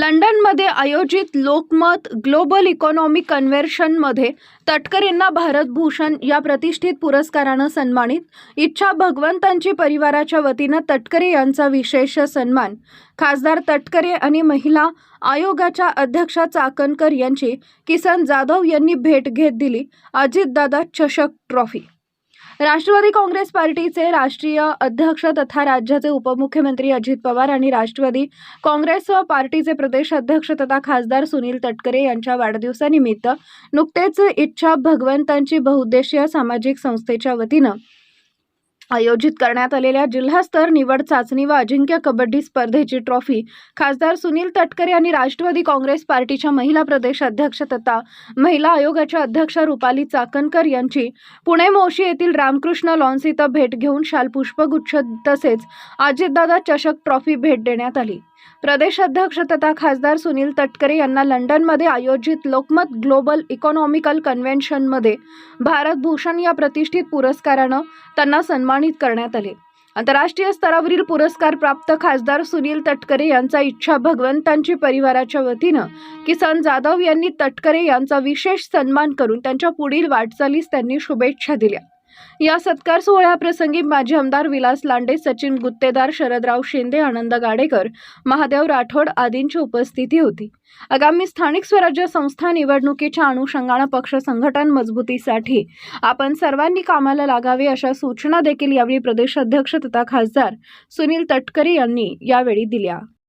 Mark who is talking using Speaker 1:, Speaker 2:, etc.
Speaker 1: लंडनमध्ये आयोजित Lokmat global economic कन्व्हेन्शनमध्ये तटकरेंना भारतभूषण या प्रतिष्ठित पुरस्कारानं सन्मानित. इच्छा भगवंतांची परिवाराच्या वतीनं तटकरे यांचा विशेष सन्मान. खासदार तटकरे आणि महिला आयोगाच्या अध्यक्षा चाकणकर यांची किसन जाधव यांनी भेट घेत दिली. अजितदादा चषक ट्रॉफी राष्ट्रवादी काँग्रेस पार्टीचे राष्ट्रीय अध्यक्ष तथा राज्याचे उपमुख्यमंत्री अजित पवार आणि राष्ट्रवादी काँग्रेस पार्टीचे प्रदेश अध्यक्ष तथा खासदार सुनील तटकरे यांच्या वाढदिवसानिमित्त नुकतेच इच्छा भगवंतांची बहुउद्देशीय सामाजिक संस्थेच्या वतीनं आयोजित करण्यात आलेल्या जिल्हास्तर निवड चाचणी व अजिंक्य कबड्डी स्पर्धेची ट्रॉफी खासदार सुनील तटकरे यांनी राष्ट्रवादी काँग्रेस पार्टीच्या महिला प्रदेश अध्यक्ष तथा महिला आयोगाच्या अध्यक्ष रुपाली चाकणकर यांची पुणे मोशी येथील रामकृष्ण लॉन्स इथं भेट घेऊन शाल पुष्पगुच्छ तसेच अजितदादा चषक ट्रॉफी भेट देण्यात आली. प्रदेश अध्यक्ष तथा खासदार सुनील तटकरे यांना लंडनमध्ये आयोजित लोकमत ग्लोबल इकॉनॉमिकल कन्व्हेन्शनमध्ये भारत भूषण या प्रतिष्ठित पुरस्कारानं त्यांना सन्मान सन्मानित करण्यात आले. आंतरराष्ट्रीय स्तरावरील पुरस्कार प्राप्त खासदार सुनील तटकरे यांचा इच्छा भगवंतांची परिवाराच्या वतीनं किसन जाधव यांनी तटकरे यांचा विशेष सन्मान करून त्यांच्या पुढील वाटचालीस त्यांनी शुभेच्छा दिल्या. या सत्कार सोहळ्याप्रसंगी माजी आमदार विलास लांडे सचिन गुत्तेदार शरदराव शिंदे आनंद गाडेकर महादेव राठोड आदींची उपस्थिती होती. आगामी स्थानिक स्वराज्य संस्था निवडणुकीच्या अनुषंगानं पक्ष संघटन मजबूतीसाठी आपण सर्वांनी कामाला लागावे अशा सूचना देखील यावेळी प्रदेशाध्यक्ष तथा खासदार सुनील तटकरे यांनी यावेळी दिल्या.